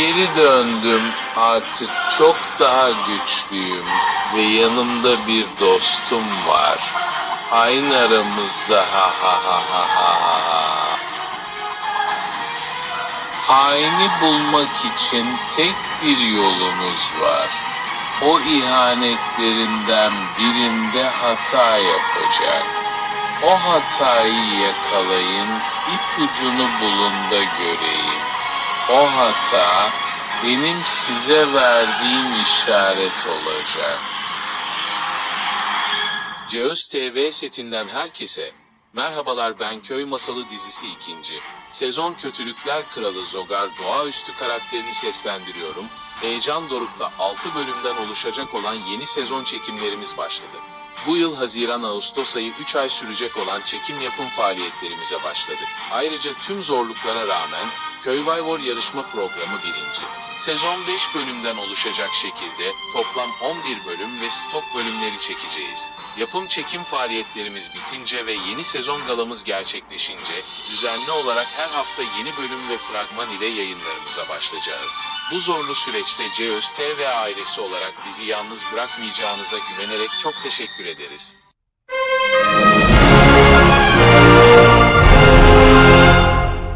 Geri döndüm artık çok daha güçlüyüm ve yanımda bir dostum var. Aynı aramızda ha ha ha ha ha ha ha. Haini bulmak için tek bir yolumuz var. O ihanetlerinden birinde hata yapacak. O hatayı yakalayın, ipucunu bulun da göreyim. O hata benim size verdiğim işaret olacak. Ceus TV setinden herkese merhabalar ben Köy Masalı dizisi ikinci. Sezon Kötülükler Kralı Zogar doğaüstü karakterini seslendiriyorum. Heyecan Doruk'ta 6 bölümden oluşacak olan yeni sezon çekimlerimiz başladı. Bu yıl Haziran-Ağustos ayı 3 ay sürecek olan çekim yapım faaliyetlerimize başladık. Ayrıca tüm zorluklara rağmen Köy yarışma programı birinci. Sezon 5 bölümden oluşacak şekilde toplam 11 bölüm ve stok bölümleri çekeceğiz. Yapım çekim faaliyetlerimiz bitince ve yeni sezon galamız gerçekleşince düzenli olarak her hafta yeni bölüm ve fragman ile yayınlarımıza başlayacağız. Bu zorlu süreçte CÖST ve ailesi olarak bizi yalnız bırakmayacağınıza güvenerek çok teşekkür ederiz.